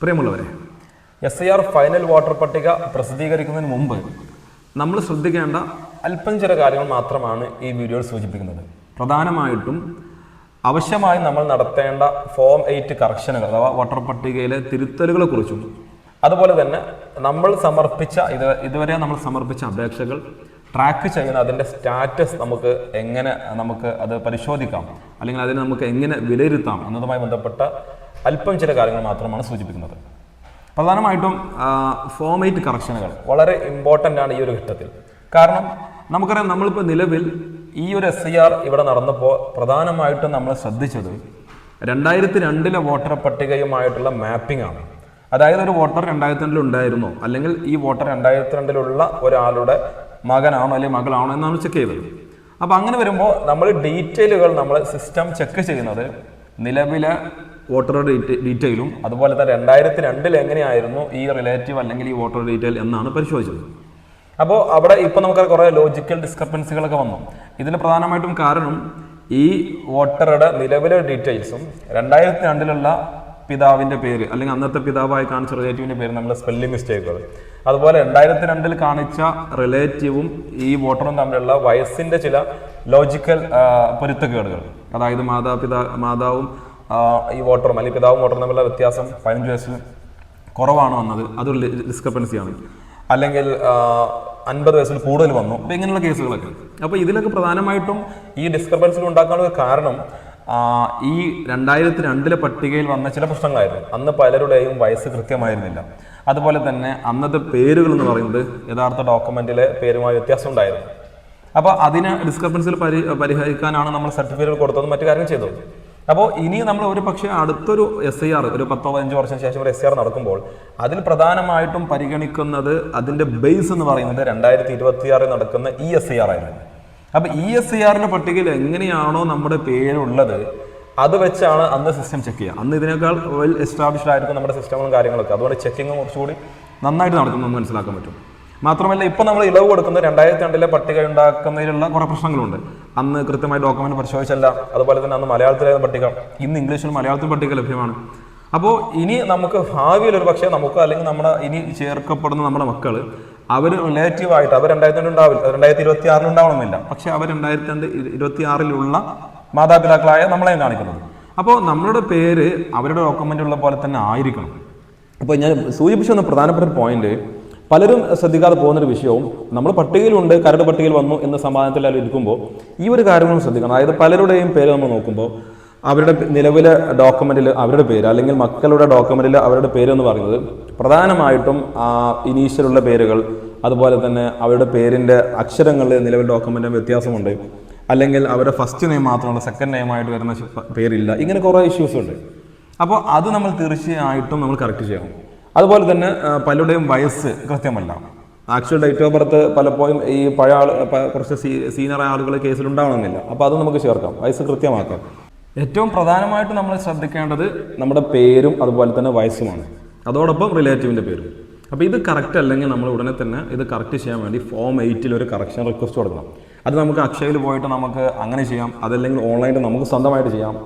പ്രിയമുള്ളവരെ S I R final voter പട്ടിക പ്രസിദ്ധീകരിക്കുന്നതിന് മുമ്പ് നമ്മൾ ശ്രദ്ധിക്കേണ്ട അല്പം ചില കാര്യങ്ങൾ മാത്രമാണ് ഈ വീഡിയോയിൽ സൂചിപ്പിക്കുന്നത്. പ്രധാനമായിട്ടും ആവശ്യമായി നമ്മൾ നടത്തേണ്ട ഫോം എയ്റ്റ് കറക്ഷനുകൾ അഥവാ വോട്ടർ പട്ടികയിലെ തിരുത്തലുകളെ കുറിച്ചും അതുപോലെ തന്നെ നമ്മൾ സമർപ്പിച്ച ഇത് ഇതുവരെ നമ്മൾ സമർപ്പിച്ച അപേക്ഷകൾ ട്രാക്ക് ചെയ്യുന്ന അതിന്റെ സ്റ്റാറ്റസ് നമുക്ക് എങ്ങനെ നമുക്ക് അത് പരിശോധിക്കാം അല്ലെങ്കിൽ അതിനെ നമുക്ക് എങ്ങനെ വിലയിരുത്താം എന്നതുമായി ബന്ധപ്പെട്ട അല്പം ചില കാര്യങ്ങൾ മാത്രമാണ് സൂചിപ്പിക്കുന്നത്. പ്രധാനമായിട്ടും ഫോമേറ്റ് കറക്ഷനുകൾ വളരെ ഇമ്പോർട്ടന്റ് ആണ് ഈ ഒരു ഘട്ടത്തിൽ. കാരണം നമുക്കറിയാം നമ്മളിപ്പോൾ നിലവിൽ ഈ ഒരു എസ് ഐ ആർ ഇവിടെ നടന്നപ്പോൾ പ്രധാനമായിട്ടും നമ്മൾ ശ്രദ്ധിച്ചത് രണ്ടായിരത്തി രണ്ടിലെ വോട്ടർ പട്ടികയുമായിട്ടുള്ള മാപ്പിംഗ് ആണ്. അതായത് ഒരു വോട്ടർ രണ്ടായിരത്തി രണ്ടിൽ ഉണ്ടായിരുന്നോ? അല്ലെങ്കിൽ ഈ വോട്ടർ രണ്ടായിരത്തി രണ്ടിലുള്ള ഒരാളുടെ മകനാണോ അല്ലെങ്കിൽ മകളാണോ എന്നാണ് ചെക്ക് ചെയ്തത്. അപ്പോൾ അങ്ങനെ വരുമ്പോൾ നമ്മൾ ഡീറ്റെയിലുകൾ നമ്മൾ സിസ്റ്റം ചെക്ക് ചെയ്യുന്നത് നിലവിലെ വോട്ടറുടെ ഡീറ്റെയിലും അതുപോലെ തന്നെ രണ്ടായിരത്തി രണ്ടിൽ എങ്ങനെയായിരുന്നു ഈ റിലേറ്റീവ് അല്ലെങ്കിൽ ഈ വോട്ടർ ഡീറ്റെയിൽ എന്നാണ് പരിശോധിച്ചത്. അപ്പോൾ അവിടെ ഇപ്പോൾ നമുക്ക് കുറേ ലോജിക്കൽ ഡിസ്ക്രപ്പൻസികളൊക്കെ വന്നു. ഇതിന് പ്രധാനമായിട്ടും കാരണം ഈ വോട്ടറുടെ നിലവിലെ ഡീറ്റെയിൽസും രണ്ടായിരത്തി രണ്ടിലുള്ള പിതാവിന്റെ പേര് അല്ലെങ്കിൽ അന്നത്തെ പിതാവായി കാണിച്ച റിലേറ്റീവിന്റെ പേര് നമ്മൾ സ്പെല്ലിംഗ് മിസ്റ്റേക്കുകൾ അതുപോലെ രണ്ടായിരത്തി രണ്ടിൽ കാണിച്ച റിലേറ്റീവും ഈ വോട്ടറും തമ്മിലുള്ള വയസ്സിന്റെ ചില ലോജിക്കൽ പൊരുത്തക്കേടുകൾ. അതായത് മാതാപിതാ മാതാവും ഈ വോട്ടറും അല്ലെങ്കിൽ പിതാവും വോട്ടറും തമ്മിലുള്ള വ്യത്യാസം പതിനഞ്ച് വയസ്സിൽ കുറവാണ് വന്നത്. അതൊരു ഡിസ്ക്രിപ്പൻസിയാണ് അല്ലെങ്കിൽ അൻപത് വയസ്സിൽ കൂടുതൽ വന്നു. അപ്പോൾ ഇങ്ങനെയുള്ള കേസുകളൊക്കെ അപ്പോൾ ഇതിലൊക്കെ പ്രധാനമായിട്ടും ഈ ഡിസ്ക്രിപ്പൻസിൽ ഉണ്ടാക്കാനുള്ള ഒരു കാരണം ഈ രണ്ടായിരത്തി രണ്ടിലെ പട്ടികയിൽ വന്ന ചില പ്രശ്നങ്ങളായിരുന്നു. അന്ന് പലരുടെയും വയസ്സ് കൃത്യമായിരുന്നില്ല. അതുപോലെ തന്നെ അന്നത്തെ പേരുകൾ എന്ന് പറയുന്നത് യഥാർത്ഥ ഡോക്യുമെന്റിലെ പേരുമായി വ്യത്യാസം ഉണ്ടായിരുന്നു. അപ്പോൾ അതിനെ ഡിസ്ക്രിപ്പൻസിൽ പരി പരിഹരിക്കാനാണ് നമ്മൾ സർട്ടിഫിക്കറ്റ് കൊടുത്തതും മറ്റു കാര്യങ്ങൾ ചെയ്തത്. അപ്പോൾ ഇനി നമ്മൾ ഒരു പക്ഷേ അടുത്തൊരു എസ് ഐ ആർ ഒരു പത്തോ പതിനഞ്ചോ വർഷം ശേഷം ഒരു എസ് ആർ നടക്കുമ്പോൾ അതിൽ പ്രധാനമായിട്ടും പരിഗണിക്കുന്നത് അതിന്റെ ബേസ് എന്ന് പറയുന്നത് രണ്ടായിരത്തി ഇരുപത്തിയാറിൽ നടക്കുന്ന ഇ എസ് ഐ ആർ ആയിരുന്നു. അപ്പൊ ഇ എസ് ഐ ആറിന്റെ പട്ടികയിൽ എങ്ങനെയാണോ നമ്മുടെ പേരുള്ളത് അത് വെച്ചാണ് അന്ന് സിസ്റ്റം ചെക്ക് ചെയ്യുക. അന്ന് ഇതിനേക്കാൾ വെൽ എസ്റ്റാബ്ലിഷ്ഡ് ആയിരിക്കും നമ്മുടെ സിസ്റ്റങ്ങളും കാര്യങ്ങളൊക്കെ. അതുകൊണ്ട് ചെക്കിങ്ങും കുറച്ചുകൂടി നന്നായിട്ട് നടക്കുമെന്ന് മനസ്സിലാക്കാൻ പറ്റും. മാത്രമല്ല ഇപ്പൊ നമ്മൾ ഇളവ് കൊടുക്കുന്ന രണ്ടായിരത്തി രണ്ടിലെ പട്ടിക ഉണ്ടാക്കുന്നതിലുള്ള കുറെ പ്രശ്നങ്ങളുണ്ട്. അന്ന് കൃത്യമായി ഡോക്യുമെന്റ് പരിശോധിച്ചല്ല. അതുപോലെ തന്നെ അന്ന് മലയാളത്തിലായിരുന്നു പട്ടിക ഇന്ന് ഇംഗ്ലീഷിലും മലയാളത്തിലും പട്ടിക ലഭ്യമാണ്. അപ്പോൾ ഇനി നമുക്ക് ഭാവിയിൽ ഒരു പക്ഷേ നമുക്ക് അല്ലെങ്കിൽ നമ്മുടെ ഇനി ചേർക്കപ്പെടുന്ന നമ്മുടെ മക്കൾ അവർ റിലേറ്റീവ് ആയിട്ട് അവർ രണ്ടായിരത്തി രണ്ട് ഉണ്ടാവില്ല രണ്ടായിരത്തി ഇരുപത്തി ആറിൽ ഉണ്ടാവണമെന്നില്ല. പക്ഷേ അവർ രണ്ടായിരത്തി രണ്ട് ഇരുപത്തി ആറിലുള്ള മാതാപിതാക്കളായ നമ്മളെയും കാണിക്കുന്നത്. അപ്പോൾ നമ്മളുടെ പേര് അവരുടെ ഡോക്യുമെന്റ് ഉള്ള പോലെ തന്നെ ആയിരിക്കണം. അപ്പോൾ ഞാൻ സൂചിപ്പിച്ചു വന്ന പ്രധാനപ്പെട്ട ഒരു പോയിന്റ് പലരും ശ്രദ്ധിക്കാതെ പോകുന്നൊരു വിഷയവും നമ്മൾ പട്ടികയിലുണ്ട് കരട് പട്ടികയിൽ വന്നു എന്ന സമാധാനത്തിൽ ഇരിക്കുമ്പോൾ ഈ ഒരു കാര്യങ്ങളും ശ്രദ്ധിക്കണം. അതായത് പലരുടെയും പേര് നമ്മൾ നോക്കുമ്പോൾ അവരുടെ നിലവിലെ ഡോക്യുമെന്റിൽ അവരുടെ പേര് അല്ലെങ്കിൽ മക്കളുടെ ഡോക്യുമെന്റിൽ അവരുടെ പേര് എന്ന് പറയുന്നത് പ്രധാനമായിട്ടും ഇനീഷ്യലുള്ള പേരുകൾ അതുപോലെ തന്നെ അവരുടെ പേരിന്റെ അക്ഷരങ്ങളിൽ നിലവിൽ ഡോക്യുമെന്റിന് വ്യത്യാസമുണ്ട്. അല്ലെങ്കിൽ അവരുടെ ഫസ്റ്റ് നെയിം മാത്രമുള്ള സെക്കൻഡ് നെയിമായിട്ട് വരുന്ന പേരില്ല. ഇങ്ങനെ കുറേ ഇഷ്യൂസ് ഉണ്ട്. അപ്പോൾ അത് നമ്മൾ തീർച്ചയായിട്ടും നമ്മൾ കറക്റ്റ് ചെയ്യണം. അതുപോലെ തന്നെ പലരുടെയും വയസ്സ് കൃത്യമല്ല. ആക്ച്വൽ ഡേറ്റ് ഓഫ് ബർത്ത് പലപ്പോഴും ഈ പഴയ ആൾ കുറച്ച് സീ സീനിയർ ആളുകൾ കേസിൽ ഉണ്ടാവണമെന്നില്ല. അപ്പോൾ അത് നമുക്ക് ചേർക്കാം. വയസ്സ് കൃത്യമാക്കാം. ഏറ്റവും പ്രധാനമായിട്ട് നമ്മൾ ശ്രദ്ധിക്കേണ്ടത് നമ്മുടെ പേരും അതുപോലെ തന്നെ വയസ്സുമാണ്. അതോടൊപ്പം റിലേറ്റീവിന്റെ പേരും. അപ്പോൾ ഇത് കറക്റ്റ് അല്ലെങ്കിൽ നമ്മൾ ഉടനെ തന്നെ ഇത് കറക്റ്റ് ചെയ്യാൻ വേണ്ടി ഫോം എയ്റ്റിൽ ഒരു കറക്ഷൻ റിക്വസ്റ്റ് കൊടുക്കണം. അത് നമുക്ക് അക്ഷയയിൽ പോയിട്ട് നമുക്ക് അങ്ങനെ ചെയ്യാം. അതല്ലെങ്കിൽ ഓൺലൈനിൽ നമുക്ക് സ്വന്തമായിട്ട് ചെയ്യാം.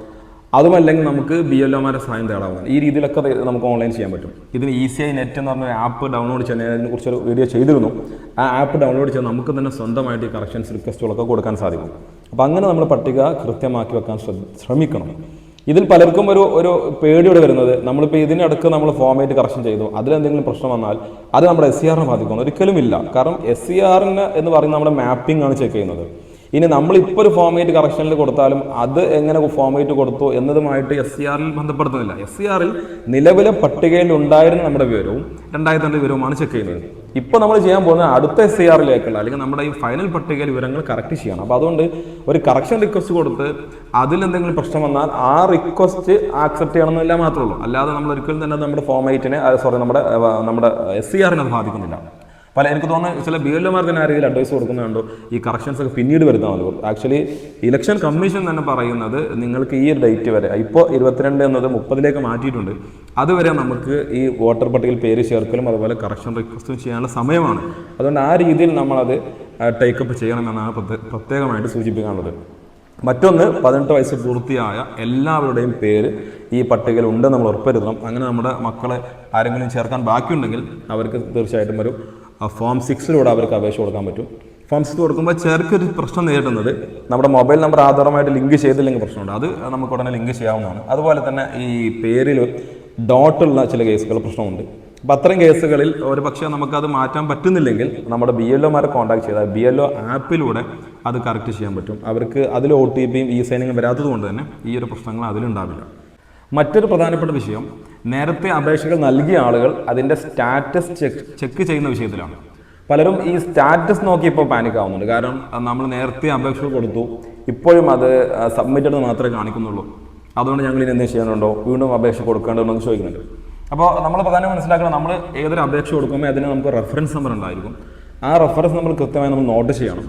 അതുമല്ലെങ്കിൽ നമുക്ക് ബി എൽ ഒമാരെ സഹായം തേടാവുന്നതാണ്. ഈ രീതിയിലൊക്കെ നമുക്ക് ഓൺലൈൻ ചെയ്യാൻ പറ്റും. ഇതിന് ഈസി ആയി നെറ്റ് എന്ന് പറഞ്ഞ ആപ്പ് ഡൗൺലോഡ് അതിനെ കുറിച്ചൊരു വീഡിയോ ചെയ്തിരുന്നു. ആ ആപ്പ് ഡൗൺലോഡ് ചെയ്ത് നമുക്ക് തന്നെ സ്വന്തമായിട്ട് ഈ കറക്ഷൻസ് റിക്വസ്റ്റുകളൊക്കെ കൊടുക്കാൻ സാധിക്കും. അപ്പോൾ അങ്ങനെ നമ്മൾ പട്ടിക കൃത്യമാക്കി വെക്കാൻ ശ്രമിക്കണം. ഇതിൽ പലർക്കും ഒരു ഒരു പേടിയോടെ വരുന്നത് നമ്മളിപ്പോൾ ഇതിനടുക്ക് നമ്മൾ ഫോമായിട്ട് കറക്ഷൻ ചെയ്തു. അതിലെന്തെങ്കിലും പ്രശ്നം വന്നാൽ അത് നമ്മുടെ എസ് സി ആറിനെ ബാധിക്കണം ഒരിക്കലും ഇല്ല കാരണം എസ് സി ആറിന് എന്ന് പറയുന്നത് നമ്മുടെ മാപ്പിംഗ് ആണ് ചെക്ക് ചെയ്യുന്നത്. ഇനി നമ്മൾ ഇപ്പോൾ ഒരു ഫോമേറ്റ് കറക്ഷനിൽ കൊടുത്താലും അത് എങ്ങനെ ഫോമേറ്റ് കൊടുത്തു എന്നതുമായിട്ട് എസ് സി ആറിൽ ബന്ധപ്പെടുത്തുന്നില്ല. എസ് സി ആറിൽ നിലവിലെ പട്ടികയിൽ ഉണ്ടായിരുന്ന നമ്മുടെ വിവരവും രണ്ടായിരത്തി രണ്ട് വിവരവുമാണ് ചെക്ക് ചെയ്യുന്നത്. ഇപ്പോൾ നമ്മൾ ചെയ്യാൻ പോകുന്നത് അടുത്ത എസ് സി ആറിലേക്കുള്ള അല്ലെങ്കിൽ നമ്മുടെ ഈ ഫൈനൽ പട്ടികയിൽ വിവരങ്ങൾ കറക്റ്റ് ചെയ്യണം. അപ്പോൾ അതുകൊണ്ട് ഒരു കറക്ഷൻ റിക്വസ്റ്റ് കൊടുത്ത് അതിൽ എന്തെങ്കിലും പ്രശ്നം വന്നാൽ ആ റിക്വസ്റ്റ് ആക്സെപ്റ്റ് ചെയ്യണമെന്നില്ല മാത്രമേ ഉള്ളൂ. അല്ലാതെ നമ്മൾ ഒരിക്കലും തന്നെ നമ്മുടെ ഫോമേറ്റിനെ സോറി നമ്മുടെ നമ്മുടെ എസ് സി ആറിനെ ബാധിക്കുന്നില്ല. പല എനിക്ക് തോന്നുന്നു ചില ബി എൽ മാർക്ക് തന്നെ ആരെങ്കിലും അഡ്വൈസ് കൊടുക്കുന്നുണ്ടോ? ഈ കറക്ഷൻസ് ഒക്കെ പിന്നീട് വരുന്ന മതി. ആക്ച്വലി ഇലക്ഷൻ കമ്മീഷൻ തന്നെ പറയുന്നത് നിങ്ങൾക്ക് ഈ ഒരു ഡേറ്റ് വരെ ഇപ്പോൾ ഇരുപത്തിരണ്ട് എന്നത് മുപ്പതിലേക്ക് മാറ്റിയിട്ടുണ്ട്. അതുവരെ നമുക്ക് ഈ വോട്ടർ പട്ടികയിൽ പേര് ചേർക്കലും അതുപോലെ കറക്ഷൻ റിക്വസ്റ്റും ചെയ്യാനുള്ള സമയമാണ്. അതുകൊണ്ട് ആ രീതിയിൽ നമ്മളത് ടേക്കപ്പ് ചെയ്യണമെന്നാണ് പ്രത്യേകമായിട്ട് സൂചിപ്പിക്കാനുള്ളത്. മറ്റൊന്ന് പതിനെട്ട് വയസ്സ് പൂർത്തിയായ എല്ലാവരുടെയും പേര് ഈ പട്ടികയിൽ ഉണ്ടെന്ന് നമ്മൾ ഉറപ്പുവരുത്തണം അങ്ങനെ നമ്മുടെ മക്കളെ ആരെങ്കിലും ചേർക്കാൻ ബാക്കിയുണ്ടെങ്കിൽ അവർക്ക് തീർച്ചയായിട്ടും ഒരു ഫോം സിക്സിലൂടെ അവർക്ക് അപേക്ഷ കൊടുക്കാൻ പറ്റും. ഫോം സിക്സ് കൊടുക്കുമ്പോൾ ചെറുക്കൊരു പ്രശ്നം നേരിടുന്നത് നമ്മുടെ മൊബൈൽ നമ്പർ ആധാരമായിട്ട് ലിങ്ക് ചെയ്തില്ലെങ്കിൽ പ്രശ്നമുണ്ട്. അത് നമുക്ക് ഉടനെ ലിങ്ക് ചെയ്യാവുന്നതാണ്. അതുപോലെ തന്നെ ഈ പേരിൽ ഡോട്ടുള്ള ചില കേസുകൾ പ്രശ്നമുണ്ട്. അപ്പോൾ അത്തരം കേസുകളിൽ ഒരു പക്ഷേ നമുക്കത് മാറ്റാൻ പറ്റുന്നില്ലെങ്കിൽ നമ്മുടെ ബി എൽ ഒമാരെ കോൺടാക്ട് ചെയ്താൽ ബി എൽ ഒ ആപ്പിലൂടെ അത് കറക്റ്റ് ചെയ്യാൻ പറ്റും. അവർക്ക് അതിൽ ഒ ടി പിയും ഇ സൈനിങ്ങും വരാത്തത് കൊണ്ട് തന്നെ ഈ ഒരു പ്രശ്നങ്ങൾ അതിലുണ്ടാവില്ല. മറ്റൊരു പ്രധാനപ്പെട്ട വിഷയം നേരത്തെ അപേക്ഷകൾ നൽകിയ ആളുകൾ അതിന്റെ സ്റ്റാറ്റസ് ചെക്ക് ചെക്ക് ചെയ്യുന്ന വിഷയത്തിലാണ്. പലരും ഈ സ്റ്റാറ്റസ് നോക്കി ഇപ്പോൾ പാനിക് ആവുന്നുണ്ട്. കാരണം നമ്മൾ നേരത്തെ അപേക്ഷകൾ കൊടുത്തു ഇപ്പോഴും അത് സബ്മിറ്റഡ് മാത്രമേ കാണിക്കുന്നുള്ളൂ. അതുകൊണ്ട് ഞങ്ങൾ ഇനി എന്തെങ്കിലും ചെയ്യാനുണ്ടോ? വീണ്ടും അപേക്ഷ കൊടുക്കേണ്ടതുണ്ടോ എന്ന് ചോദിക്കുന്നുണ്ട്. അപ്പോൾ നമ്മൾ പ്രധാനം മനസ്സിലാക്കണം നമ്മൾ ഏതൊരു അപേക്ഷ കൊടുക്കുമ്പോൾ അതിന് നമുക്ക് റെഫറൻസ് നമ്പർ ഉണ്ടായിരിക്കും. ആ റെഫറൻസ് നമ്മൾ കൃത്യമായി നമ്മൾ നോട്ട് ചെയ്യണം.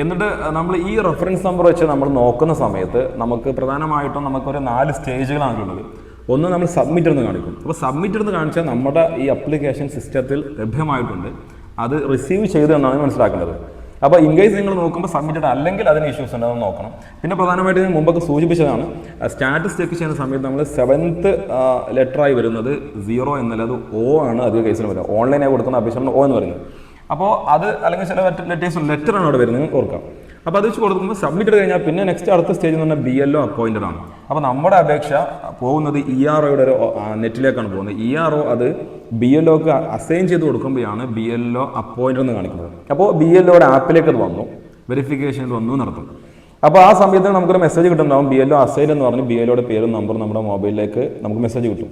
എന്നിട്ട് നമ്മൾ ഈ റെഫറൻസ് നമ്പർ വെച്ച് നമ്മൾ നോക്കുന്ന സമയത്ത് നമുക്ക് പ്രധാനമായിട്ടും നമുക്കൊരു നാല് സ്റ്റേജുകളാണ് ഉള്ളത്. ഒന്ന് നമ്മൾ സബ്മിറ്റ് എന്ന് കാണിക്കും. അപ്പോൾ സബ്മിറ്റ് എന്ന് കാണിച്ചാൽ നമ്മുടെ ഈ അപ്ലിക്കേഷൻ സിസ്റ്റത്തിൽ ലഭ്യമായിട്ടുണ്ട്. അത് റിസീവ് ചെയ്തു എന്നാണ് മനസ്സിലാക്കേണ്ടത് അപ്പോൾ ഇൻ കേസ് നിങ്ങൾ നോക്കുമ്പോൾ സബ്മിറ്റഡ് അല്ലെങ്കിൽ അതിന് ഇഷ്യൂസ് ഉണ്ടെന്ന് നോക്കണം. പിന്നെ പ്രധാനമായിട്ട് ഞാൻ മുമ്പൊക്കെ സൂചിപ്പിച്ചതാണ് സ്റ്റാറ്റസ് ചെക്ക് ചെയ്യുന്ന സമയത്ത് നമ്മൾ സെവൻത്ത് ലെറ്ററായി വരുന്നത് സീറോ എന്നല്ല അത് ഒ ആണ് അധിക കേസിന് വരുന്നത് ഓൺലൈനായി കൊടുക്കുന്ന അപേക്ഷ ഒ എന്ന് പറയുന്നത്. അപ്പോൾ അത് അല്ലെങ്കിൽ ചില ലെറ്റേഴ്സ് ലെറ്ററാണ് അവിടെ വരുന്നത്. നിങ്ങൾക്ക് ഓർക്കാം. അപ്പോൾ അത് വെച്ച് കൊടുക്കുമ്പോൾ സബ്മിറ്റ് കഴിഞ്ഞാൽ പിന്നെ നെക്സ്റ്റ് അടുത്ത സ്റ്റേജ് എന്ന് പറഞ്ഞാൽ ബി എൽ ഒ അപ്പോയിന്റഡ് ആണ്. അപ്പോൾ നമ്മുടെ അപേക്ഷ പോകുന്നത് ഇ ആർ ഒയുടെ ഒരു നെറ്റിലേക്കാണ് പോകുന്നത്. ഇ ആർ ഒ അത് ബി എൽ ഒക്ക് അസൈൻ ചെയ്ത് കൊടുക്കുമ്പോഴാണ് ബി എൽ ഒ അപ്പോയിന്റഡ് എന്ന് കാണിക്കുന്നത്. അപ്പോൾ ബി എൽ ഒയുടെ ആപ്പിലേക്ക് അത് വന്നു. വെരിഫിക്കേഷൻ വന്നു നടത്തും അപ്പോൾ ആ സമയത്ത് നമുക്കൊരു മെസ്സേജ് കിട്ടുന്നുണ്ടാവും. ബി എൽ ഒ അസൈൻ എന്ന് പറഞ്ഞ് ബി എൽ ഒയുടെ പേരും നമ്പറും നമ്മുടെ മൊബൈലിലേക്ക് നമുക്ക് മെസ്സേജ് കിട്ടും.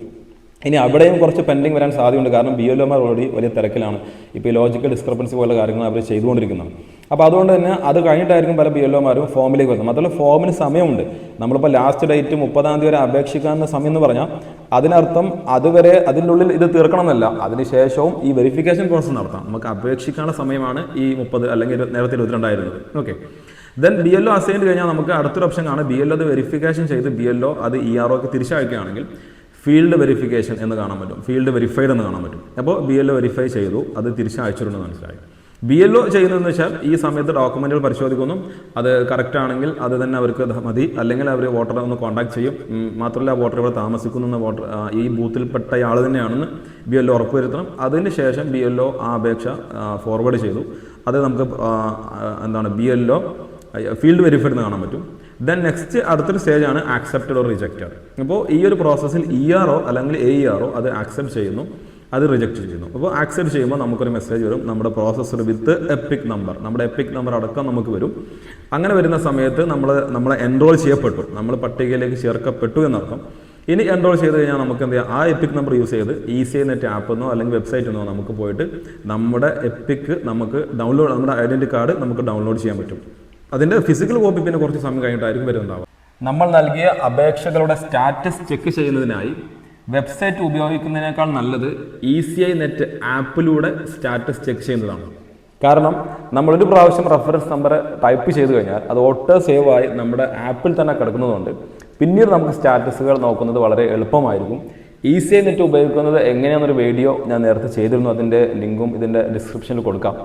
ഇനി അവിടെയും കുറച്ച് പെൻഡിങ് വരാൻ സാധ്യതയുണ്ട്. കാരണം ബി എൽ ഒമാർ ഓൾറെഡി വലിയ തിരക്കിലാണ്. ഇപ്പോൾ ഈ ലോജിക്കൽ ഡിസ്ക്രിപ്പൻസി പോലെ കാര്യങ്ങൾ അവർ ചെയ്തുകൊണ്ടിരിക്കുന്നത് അപ്പോൾ അതുകൊണ്ട് തന്നെ അത് കഴിഞ്ഞിട്ടായിരിക്കും പല ബി എൽ ഒമാരും ഫോമിലേക്ക് വരുന്നത്. മാത്രമല്ല ഫോമിന് സമയമുണ്ട്. നമ്മളിപ്പോൾ ലാസ്റ്റ് ഡേറ്റ് മുപ്പതാം തീയതി വരെ അപേക്ഷിക്കാവുന്ന സമയം എന്ന് പറഞ്ഞാൽ അതിനർത്ഥം അതുവരെ അതിന്റെ ഉള്ളിൽ ഇത് തീർക്കണം എന്നല്ല അതിനുശേഷവും ഈ വെരിഫിക്കേഷൻ പ്രോസസ്സ് നടത്താം. നമുക്ക് അപേക്ഷിക്കാനുള്ള സമയമാണ് ഈ മുപ്പത് അല്ലെങ്കിൽ നേരത്തെ ഇരുപത്തിരണ്ടായിരുന്നത്. Okay then B L O assigned കഴിഞ്ഞാൽ നമുക്ക് അടുത്തൊരു ഓപ്ഷൻ കാണാം. ബി എൽ ഒ അത് വെരിഫിക്കേഷൻ ചെയ്ത് ബി എൽ ഒ അത് ഇ ആർ ഒക്കെ തിരിച്ചയക്കുകയാണെങ്കിൽ ഫീൽഡ് വെരിഫിക്കേഷൻ എന്ന് കാണാൻ പറ്റും. ഫീൽഡ് വെരിഫൈഡ് എന്ന് കാണാൻ പറ്റും. അപ്പോൾ ബി എൽ ഒ വെരിഫൈ ചെയ്തു അത് തിരിച്ചയച്ചിട്ടുണ്ട് മനസ്സിലായി. ബി എൽ ഒ ചെയ്യുന്നതെന്ന് വെച്ചാൽ ഈ സമയത്ത് ഡോക്യുമെന്റുകൾ പരിശോധിക്കുന്നു. അത് കറക്റ്റ് ആണെങ്കിൽ അത് തന്നെ അവർക്ക് മതി. അല്ലെങ്കിൽ അവർ വോട്ടറെ ഒന്ന് കോൺടാക്ട് ചെയ്യും. മാത്രമല്ല വോട്ടർ ഇവിടെ താമസിക്കുന്ന വോട്ടർ ഈ ബൂത്തിൽപ്പെട്ട ആൾ തന്നെയാണെന്ന് ബി എൽ ഒ ഉറപ്പുവരുത്തണം അതിന് ശേഷം ബി എൽ ഒ ആ അപേക്ഷ ഫോർവേഡ് ചെയ്തു. അത് നമുക്ക് എന്താണ് B L O field verified എന്ന് കാണാൻ പറ്റും. ദെൻ നെക്സ്റ്റ് അടുത്തൊരു സ്റ്റേജ് ആണ് ആക്സെപ്റ്റഡ് ഓർ റിജക്റ്റഡ് അപ്പോൾ ഈ ഒരു പ്രോസസ്സിൽ ഇ ഒ അല്ലെങ്കിൽ എ ഇ ഒ അത് ആക്സെപ്റ്റ് ചെയ്യുന്നു അത് റിജക്റ്റ് ചെയ്യുന്നു. അപ്പോൾ ആക്സെപ്റ്റ് ചെയ്യുമ്പോൾ നമുക്കൊരു മെസ്സേജ് വരും നമ്മുടെ പ്രോസസ്സർ വിത്ത് എപ്പിക് നമ്പർ നമ്മുടെ എപ്പിക് നമ്പർ അടക്കം നമുക്ക് വരും. അങ്ങനെ വരുന്ന സമയത്ത് നമ്മൾ നമ്മളെ എൻറോൾ ചെയ്യപ്പെട്ടു. നമ്മൾ പട്ടികയിലേക്ക് ചേർക്കപ്പെട്ടു എന്നർത്ഥം. ഇനി എൻറോൾ ചെയ്ത് കഴിഞ്ഞാൽ നമുക്ക് എന്ത് ചെയ്യാം? ആ എപ്പിക് നമ്പർ യൂസ് ചെയ്ത് ഈസി നെറ്റ് ആപ്പ് എന്നോ അല്ലെങ്കിൽ വെബ്സൈറ്റ് എന്നോ നമുക്ക് പോയിട്ട് നമ്മുടെ എപ്പിക്ക് നമുക്ക് ഡൗൺലോഡ് നമ്മുടെ ഐഡന്റി കാർഡ് നമുക്ക് ഡൗൺലോഡ് ചെയ്യാൻ പറ്റും. അതിന്റെ ഫിസിക്കൽ കോപ്പി പിന്നെ കുറച്ച് സമയം കഴിഞ്ഞിട്ടായിരിക്കും വരുന്നുണ്ടാവുക നമ്മൾ നൽകിയ അപേക്ഷകളുടെ സ്റ്റാറ്റസ് ചെക്ക് ചെയ്യുന്നതിനായി വെബ്സൈറ്റ് ഉപയോഗിക്കുന്നതിനേക്കാൾ നല്ലത് ഇ സി ഐ നെറ്റ് ആപ്പിലൂടെ സ്റ്റാറ്റസ് ചെക്ക് ചെയ്യുന്നതാണ്. കാരണം നമ്മളൊരു പ്രാവശ്യം റെഫറൻസ് നമ്പർ ടൈപ്പ് ചെയ്ത് കഴിഞ്ഞാൽ അത് ഓട്ടോ സേവ് ആയി നമ്മുടെ ആപ്പിൽ തന്നെ കിടക്കുന്നതുകൊണ്ട് പിന്നീട് നമുക്ക് സ്റ്റാറ്റസുകൾ നോക്കുന്നത് വളരെ എളുപ്പമായിരിക്കും. ഈസി ഐ നെറ്റ് ഉപയോഗിക്കുന്നത് എങ്ങനെയാണെന്നൊരു വീഡിയോ ഞാൻ നേരത്തെ ചെയ്തിരുന്നു. അതിന്റെ ലിങ്കും ഇതിന്റെ ഡിസ്ക്രിപ്ഷനിൽ കൊടുക്കാം.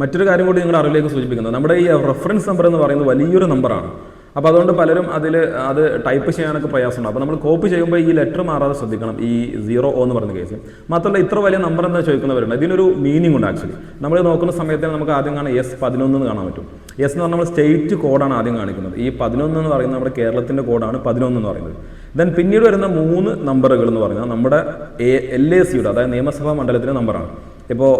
മറ്റൊരു കാര്യം കൂടി നിങ്ങളുടെ അറിവിലേക്ക് സൂചിപ്പിക്കുന്നത് നമ്മുടെ ഈ റെഫറൻസ് നമ്പർ എന്ന് പറയുന്നത് വലിയൊരു നമ്പറാണ് അപ്പോൾ അതുകൊണ്ട് പലരും അതിൽ അത് ടൈപ്പ് ചെയ്യാനൊക്കെ പ്രയാസമുണ്ട്. അപ്പോൾ നമ്മൾ കോപ്പി ചെയ്യുമ്പോൾ ഈ ലെറ്റർ മാറാതെ ശ്രദ്ധിക്കണം. ഈ സീറോ ഓ എന്ന് പറയുന്ന കേസ് മാത്രമല്ല ഇത്ര വലിയ നമ്പർ എന്താ ചോദിക്കുന്നവരുണ്ട്. ഇതിനൊരു മീനിങ് ഉണ്ട് ആക്ച്വലി നമ്മൾ നോക്കുന്ന സമയത്ത് നമുക്ക് ആദ്യം കാണാം എസ് പതിനൊന്ന് എന്ന് കാണാൻ പറ്റും. എസ് എന്ന് പറഞ്ഞാൽ നമ്മൾ സ്റ്റേറ്റ് കോഡാണ് ആദ്യം കാണിക്കുന്നത്. ഈ പതിനൊന്ന് എന്ന് പറയുന്നത് നമ്മുടെ കേരളത്തിന്റെ കോഡാണ് പതിനൊന്ന് എന്ന് പറയുന്നത്. ദെൻ പിന്നീട് വരുന്ന മൂന്ന് നമ്പറുകൾ എന്ന് പറഞ്ഞാൽ നമ്മുടെ എൽ എ സിയുടെ അതായത് നിയമസഭാ മണ്ഡലത്തിന്റെ നമ്പറാണ് ഇപ്പോൾ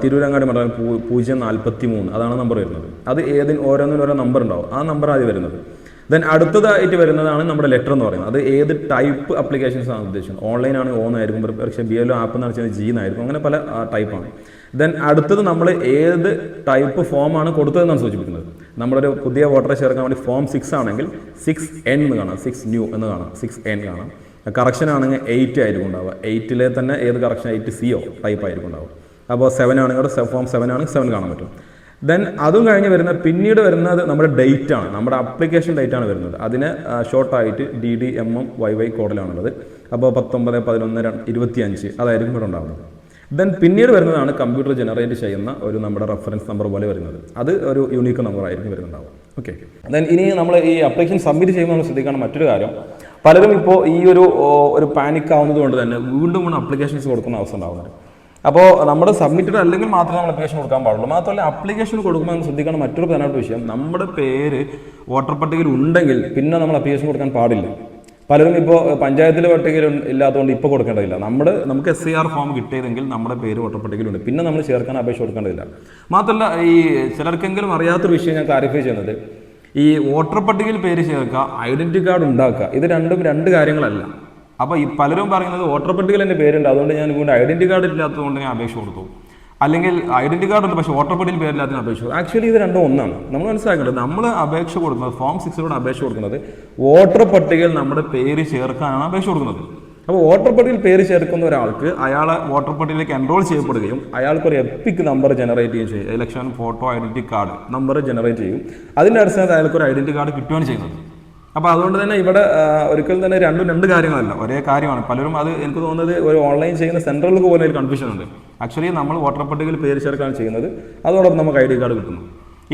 തിരൂരങ്ങാടി മണ്ഡലം പൂജ്യം നാൽപ്പത്തി മൂന്ന് അതാണ് നമ്പർ വരുന്നത്. അത് ഏതിന് ഓരോന്നിനും ഓരോ നമ്പർ ഉണ്ടാവും. ആ നമ്പർ ആദ്യം വരുന്നത്. ദെൻ അടുത്തതായിട്ട് വരുന്നതാണ് നമ്മുടെ ലെറ്റർ എന്ന് പറയുന്നത്. അത് ഏത് ടൈപ്പ് അപ്ലിക്കേഷൻസ് ആണ് ഉദ്ദേശിക്കുന്നത്? ഓൺലൈൻ ആണ് ഓൺ ആയിരിക്കും പക്ഷേ ബി എൽ ഒ ആപ്പ് എന്ന് വെച്ചാൽ ജി എന്നായിരിക്കും. അങ്ങനെ പല ടൈപ്പാണ് ദെൻ അടുത്തത് നമ്മൾ ഏത് ടൈപ്പ് ഫോമാണ് കൊടുത്തതെന്നാണ് സൂചിപ്പിക്കുന്നത്. നമ്മളൊരു പുതിയ വോട്ടറെ ചേർക്കാൻ വേണ്ടി ഫോം സിക്സ് ആണെങ്കിൽ സിക്സ് എൻ എന്ന് കാണാം. സിക്സ് ന്യൂ എന്ന് കാണാം. സിക്സ് എൻ കാണാം. കറക്ഷൻ ആണെങ്കിൽ എയ്റ്റ് ആയിരിക്കും ഉണ്ടാവുക. എയ്റ്റിലെ തന്നെ ഏത് കറക്ഷൻ എയ്റ്റ് സിയോ ടൈപ്പ് ആയിരിക്കും ഉണ്ടാവുക. അപ്പോൾ സെവൻ ആണെങ്കിൽ ഫോം സെവൻ ആണ് സെവൻ കാണാൻ പറ്റും. ദെൻ അതും കഴിഞ്ഞ് വരുന്ന പിന്നീട് വരുന്നത് നമ്മുടെ ഡേറ്റ് ആണ്. നമ്മുടെ അപ്ലിക്കേഷൻ ഡേറ്റ് ആണ് വരുന്നത്. അതിന് ഷോർട്ടായിട്ട് D D M M Y Y കോഡിലാണുള്ളത് അപ്പോൾ പത്തൊമ്പത് പതിനൊന്ന് ഇരുപത്തിയഞ്ച് അതായിരിക്കും ഇവിടെ ഉണ്ടാകുന്നത് ദെൻ പിന്നീട് വരുന്നതാണ് കമ്പ്യൂട്ടർ ജനറേറ്റ് ചെയ്യുന്ന ഒരു നമ്മുടെ റെഫറൻസ് നമ്പർ പോലെ വരുന്നത്. അത് ഒരു യൂണീക്ക് നമ്പർ ആയിരിക്കും വരുന്നുണ്ടാവും ഓക്കെ ദെൻ ഇനി നമ്മൾ ഈ അപ്ലിക്കേഷൻ സബ്മിറ്റ് ചെയ്യുമ്പോൾ നമ്മൾ ശ്രദ്ധിക്കണം മറ്റൊരു കാര്യം. പലരും ഇപ്പോൾ ഈ ഒരു ഒരു പാനിക് ആവുന്നത് കൊണ്ട് തന്നെ വീണ്ടും വീണ്ടും അപ്ലിക്കേഷൻസ് കൊടുക്കുന്ന അവസ്ഥ ഉണ്ടാകുന്നുണ്ട് അപ്പോൾ നമ്മൾ സബ്മിറ്റഡ് അല്ലെങ്കിൽ മാത്രമേ നമ്മൾ അപ്ലിക്കേഷൻ കൊടുക്കാൻ പാടുള്ളൂ. മാത്രമല്ല അപ്ലിക്കേഷൻ കൊടുക്കുമ്പോൾ നമ്മൾ ശ്രദ്ധിക്കണം മറ്റൊരു പ്രധാനപ്പെട്ട വിഷയം നമ്മുടെ പേര് വോട്ടർ പട്ടികയിൽ ഉണ്ടെങ്കിൽ പിന്നെ നമ്മൾ അപ്ലിക്കേഷൻ കൊടുക്കാൻ പാടില്ല. പലരും ഇപ്പോൾ പഞ്ചായത്തിലെ പട്ടികയിൽ ഇല്ലാത്തതുകൊണ്ട് ഇപ്പോൾ കൊടുക്കേണ്ടതില്ല. നമ്മൾ നമുക്ക് എസ് സി ആർ ഫോം കിട്ടിയതെങ്കിൽ നമ്മുടെ പേര് വോട്ടർ പട്ടികയിലുണ്ട്. പിന്നെ നമ്മൾ ചേർക്കാൻ അപേക്ഷ കൊടുക്കേണ്ടതില്ല. മാത്രമല്ല ഈ ചിലർക്കെങ്കിലും അറിയാത്തൊരു വിഷയം ഞാൻ ക്ലാരിഫൈ ചെയ്യുന്നത്. ഈ വോട്ടർ പട്ടികയിൽ പേര് ചേർക്കുക ഐഡന്റിറ്റി കാർഡ് ഉണ്ടാക്കുക ഇത് രണ്ടും രണ്ട് കാര്യങ്ങളല്ല. അപ്പോൾ ഈ പലരും പറയുന്നത് വോട്ടർ പട്ടികയിൽ എന്റെ പേരുണ്ട്. അതുകൊണ്ട് ഞാൻ വീണ്ടും ഐഡന്റി കാർഡ് ഇല്ലാത്തതുകൊണ്ട് ഞാൻ അപേക്ഷ കൊടുത്തു. അല്ലെങ്കിൽ ഐഡന്റി കാർഡ് ഉണ്ട് പക്ഷേ വോട്ടർ പട്ടികയിൽ പേരില്ലാത്തതിന് അപേക്ഷ ആക്ച്വലി ഇത് രണ്ടും ഒന്നാണ്. നമ്മൾ മനസ്സിലാക്കേണ്ടത് നമ്മൾ അപേക്ഷ കൊടുക്കുന്നത് ഫോം സിക്സിലൂടെ അപേക്ഷ കൊടുക്കുന്നത് വോട്ടർ പട്ടികയിൽ നമ്മുടെ പേര് ചേർക്കാനാണ് അപേക്ഷ കൊടുക്കുന്നത്. അപ്പോൾ വോട്ടർ പട്ടികയിൽ പേര് ചേർക്കുന്ന ഒരാൾക്ക് അയാൾ വോട്ടർ പട്ടികയിലേക്ക് എൻറോൾ ചെയ്യപ്പെടുകയും അയാൾക്ക് ഒരു എപ്പിക് നമ്പർ ജനറേറ്റ് ചെയ്യുകയും ചെയ്യും. Election photo identity card number generate ചെയ്യും. അതിന്റെ അടിസ്ഥാനത്തിൽ അയാൾക്ക് ഒരു ഐഡന്റി കാർഡ് കിട്ടുകയാണ് ചെയ്യുന്നത്. അപ്പോൾ അതുകൊണ്ട് തന്നെ ഇവിടെ ഒരിക്കലും തന്നെ രണ്ടും രണ്ട് കാര്യങ്ങളല്ല ഒരേ കാര്യമാണ്. പലരും അത് എനിക്ക് തോന്നുന്നത് ഒരു ഓൺലൈൻ ചെയ്യുന്ന സെൻട്രലുകൾക്ക് പോലെ ഒരു കൺഫ്യൂഷൻ ഉണ്ട്. ആക്ച്വലി നമ്മൾ വോട്ടർ പട്ടികയിൽ പേര് ചേർക്കാണ് ചെയ്യുന്നത്. അതോടൊപ്പം നമുക്ക് ഐ ഡി കാർഡ് കിട്ടുന്നു.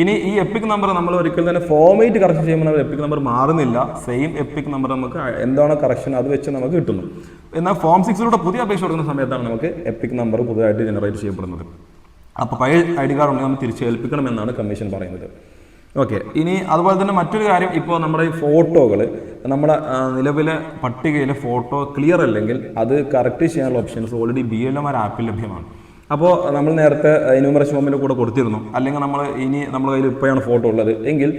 ഇനി ഈ എപ്പിക് നമ്പർ നമ്മൾ ഒരിക്കലും തന്നെ ഫോമേറ്റ് കറക്ഷൻ ചെയ്യുമ്പോൾ നമ്മൾ എപ്പിക് നമ്പർ മാറുന്നില്ല. സെയിം എപ്പിക് നമ്പർ നമുക്ക് എന്താണോ കറക്ഷൻ അത് വെച്ച് നമുക്ക് കിട്ടുന്നു. എന്നാൽ ഫോം സിക്സിലൂടെ പുതിയ അപേക്ഷ കൊടുക്കുന്ന സമയത്താണ് നമുക്ക് എപ്പിക് നമ്പർ പുതുതായിട്ട് ജനറേറ്റ് ചെയ്യപ്പെടുന്നത്. അപ്പോൾ പഴയ ഐ ഡി കാർഡ് ഉണ്ടെങ്കിൽ നമ്മൾ തിരിച്ചേൽപ്പിക്കണമെന്നാണ് കമ്മീഷൻ പറയുന്നത്. ഓക്കെ ഇനി അതുപോലെ തന്നെ മറ്റൊരു കാര്യം ഇപ്പോൾ നമ്മുടെ ഈ ഫോട്ടോകൾ നമ്മുടെ നിലവിലെ പട്ടികയിലെ ഫോട്ടോ ക്ലിയർ അല്ലെങ്കിൽ അത് കറക്റ്റ് ചെയ്യാനുള്ള options already B L M R ആപ്പിൽ ലഭ്യമാണ്. അപ്പോൾ നമ്മൾ നേരത്തെ എന്യൂമറേഷൻ ഫോമിന്റെ കൂടെ കൊടുത്തിരുന്നു. അല്ലെങ്കിൽ നമ്മൾ ഇനി നമ്മുടെ കയ്യിൽ ഇപ്പോഴാണ് ഫോട്ടോ ഉള്ളത്. എങ്കിൽ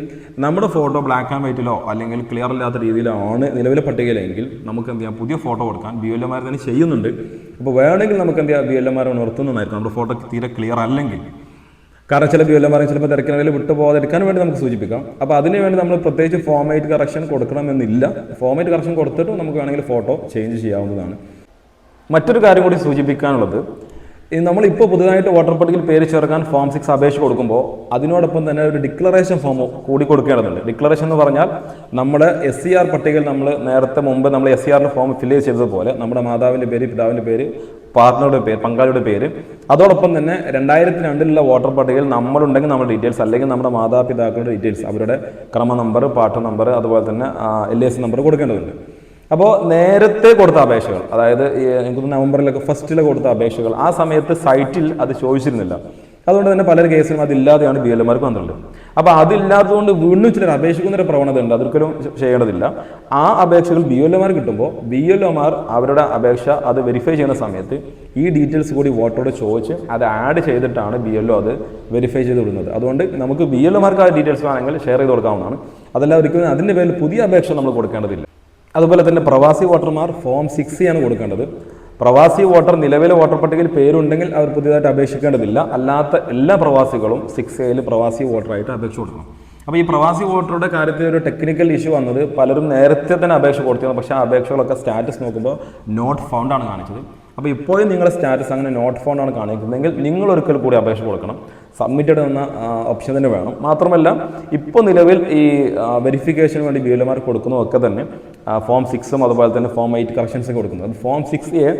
നമ്മുടെ ഫോട്ടോ ബ്ലാക്ക് ആൻഡ് വൈറ്റിലോ അല്ലെങ്കിൽ ക്ലിയർ ഇല്ലാത്ത രീതിയിലോ ആണ് നിലവിലെ പട്ടികയിലെങ്കിൽ നമുക്ക് എന്ത് ചെയ്യാം? പുതിയ ഫോട്ടോ കൊടുക്കാൻ ബി എൽ എം ആർ തന്നെ ചെയ്യുന്നുണ്ട്. അപ്പോൾ വേണമെങ്കിൽ നമുക്ക് എന്ത് ചെയ്യാം? ബി എൽ എം ആർ നിർത്തുന്നതായിരിക്കും നമ്മുടെ ഫോട്ടോ തീരെ ക്ലിയർ അല്ലെങ്കിൽ കാരണം ചില ബിയോലം പറയും ചിലപ്പോൾ തിരക്കിനിടയിൽ വിട്ടു പോകാതിരിക്കാൻ വേണ്ടി നമുക്ക് സൂചിപ്പിക്കാം. അപ്പോൾ അതിന് വേണ്ടി നമ്മൾ പ്രത്യേകിച്ച് ഫോമേറ്റ് കറക്ഷൻ കൊടുക്കണമെന്നില്ല. ഫോമേറ്റ് കറക്ഷൻ കൊടുത്തിട്ട് നമുക്ക് വേണമെങ്കിൽ ഫോട്ടോ ചേഞ്ച് ചെയ്യാവുന്നതാണ്. മറ്റൊരു കാര്യം കൂടി സൂചിപ്പിക്കാനുള്ളത്. നമ്മളിപ്പോൾ പുതുതായിട്ട് വോട്ടർ പട്ടികയിൽ പേര് ചേർക്കാൻ ഫോം സിക്സ് അപേക്ഷ കൊടുക്കുമ്പോൾ അതിനോടൊപ്പം തന്നെ ഒരു ഡിക്ലറേഷൻ ഫോം കൂടി കൊടുക്കേണ്ടതുണ്ട്. ഡിക്ലറേഷൻ എന്ന് പറഞ്ഞാൽ നമ്മുടെ എസ് സി ആർ പട്ടികയിൽ നമ്മൾ നേരത്തെ മുമ്പ് നമ്മൾ എസ് സി ആറിന്റെ ഫോം ഫില്ല് ചെയ്തതുപോലെ നമ്മുടെ മാതാവിന്റെ പേര് പിതാവിന്റെ പേര് പാർട്ട്ണറുടെ പേര് പങ്കാളിയുടെ പേര്. അതോടൊപ്പം തന്നെ രണ്ടായിരത്തി രണ്ടിലുള്ള വോട്ടർ പട്ടികയിൽ നമ്മളുണ്ടെങ്കിൽ നമ്മുടെ ഡീറ്റെയിൽസ് അല്ലെങ്കിൽ നമ്മുടെ മാതാപിതാക്കളുടെ ഡീറ്റെയിൽസ് അവരുടെ ക്രമ നമ്പർ പാട്ട് നമ്പർ അതുപോലെ തന്നെ എൽ എസ് നമ്പർ കൊടുക്കേണ്ടതുണ്ട്. അപ്പോൾ നേരത്തെ കൊടുത്ത അപേക്ഷകൾ അതായത് എനിക്ക് നവംബറിലൊക്കെ ഫസ്റ്റിൽ കൊടുത്ത അപേക്ഷകൾ ആ സമയത്ത് സൈറ്റിൽ അത് ചോദിച്ചിരുന്നില്ല. അതുകൊണ്ട് തന്നെ പല കേസിലും അതില്ലാതെയാണ് ബി എൽ എമാർക്ക് വന്നിട്ടുള്ളത്. അപ്പോൾ അതില്ലാത്തതുകൊണ്ട് വീണ്ടും ചിലർ അപേക്ഷിക്കുന്ന ഒരു പ്രവണത ഉണ്ട് അതൊരിക്കലും ചെയ്യേണ്ടതില്ല. ആ അപേക്ഷകൾ ബി എൽ എമാർ കിട്ടുമ്പോൾ ബി എൽ എമാർ അവരുടെ അപേക്ഷ അത് വെരിഫൈ ചെയ്യുന്ന സമയത്ത് ഈ ഡീറ്റെയിൽസ് കൂടി വോട്ടോട് ചോദിച്ച് അത് ആഡ് ചെയ്തിട്ടാണ് ബി എൽ ഒ അത് വെരിഫൈ ചെയ്ത് വിടുന്നത്. അതുകൊണ്ട് നമുക്ക് ബി എൽ എമാർക്ക് ആ ഡീറ്റെയിൽസ് വേണമെങ്കിൽ ഷെയർ ചെയ്ത് കൊടുക്കാവുന്നതാണ്. അതല്ല ഒരിക്കലും അതിന്റെ പേരിൽ പുതിയ അപേക്ഷ നമ്മൾ കൊടുക്കേണ്ടതില്ല. അതുപോലെ തന്നെ പ്രവാസി വോട്ടർമാർ ഫോം സിക്സ് ആണ് കൊടുക്കേണ്ടത്. പ്രവാസി വോട്ടർ നിലവിലെ വോട്ടർ പട്ടികയിൽ പേരുണ്ടെങ്കിൽ അവർ പുതിയതായിട്ട് അപേക്ഷിക്കേണ്ടതില്ല. അല്ലാത്ത എല്ലാ പ്രവാസികളും സിക്സ് എയിൽ പ്രവാസി വോട്ടറായിട്ട് അപേക്ഷ കൊടുക്കണം. അപ്പോൾ ഈ പ്രവാസി വോട്ടറുടെ കാര്യത്തിൽ ഒരു ടെക്നിക്കൽ ഇഷ്യൂ വന്നത് പലരും നേരത്തെ തന്നെ അപേക്ഷ കൊടുത്തിരുന്നു. പക്ഷേ ആ അപേക്ഷകളൊക്കെ സ്റ്റാറ്റസ് നോക്കുമ്പോൾ നോട്ട് ഫൗണ്ട് ആണ് കാണിച്ചത്. അപ്പോൾ ഇപ്പോഴും നിങ്ങളുടെ സ്റ്റാറ്റസ് അങ്ങനെ നോട്ട് ഫൗണ്ട് ആണ് കാണിക്കുന്നതെങ്കിൽ നിങ്ങൾ ഒരിക്കൽ കൂടി അപേക്ഷ കൊടുക്കണം. സബ്മിറ്റഡ് എന്ന ഓപ്ഷൻ തന്നെ വേണം. മാത്രമല്ല ഇപ്പോൾ നിലവിൽ ഈ വെരിഫിക്കേഷന് വേണ്ടി ബി എൽ എമാർ കൊടുക്കുന്നതൊക്കെ തന്നെ ഫോം സിക്സും അതുപോലെ തന്നെ ഫോം എയ്റ്റ് കറക്ഷൻസ് കൊടുക്കുന്നത് ഫോം സിക്സ് എ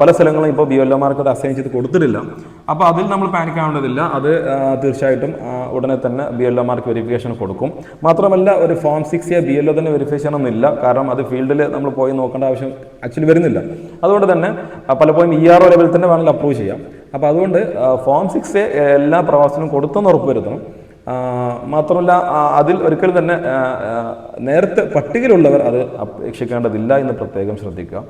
പല സ്ഥലങ്ങളും ഇപ്പോൾ ബി എൽ എമാർക്ക് അത് അസൈൻ ചെയ്ത് കൊടുത്തിട്ടില്ല. അപ്പോൾ അതിൽ നമ്മൾ പാനിക് ആവേണ്ടതില്ല. അത് തീർച്ചയായിട്ടും ഉടനെ തന്നെ ബി എൽ എമാർക്ക് വെരിഫിക്കേഷൻ കൊടുക്കും. മാത്രമല്ല ഒരു form six A B L O തന്നെ വെരിഫൈ ചെയ്യണമെന്നില്ല കാരണം അത് ഫീൽഡിൽ നമ്മൾ പോയി നോക്കേണ്ട ആവശ്യം ആക്ച്വലി വരുന്നില്ല. അതുകൊണ്ട് തന്നെ പലപ്പോഴും ഇ ആർ ഒ ലെവലിൽ തന്നെ വേണമെങ്കിൽ അപ്രൂവ് ചെയ്യാം. അപ്പോൾ അതുകൊണ്ട് ഫോം സിക്സ് എല്ലാ പ്രവാസിനും കൊടുത്തെന്ന് ഉറപ്പുവരുത്തണം. മാത്രമല്ല അതിൽ ഒരിക്കലും തന്നെ നേരത്തെ പട്ടികയിലുള്ളവർ അത് അപേക്ഷിക്കേണ്ടതില്ല എന്ന് പ്രത്യേകം ശ്രദ്ധിക്കുക.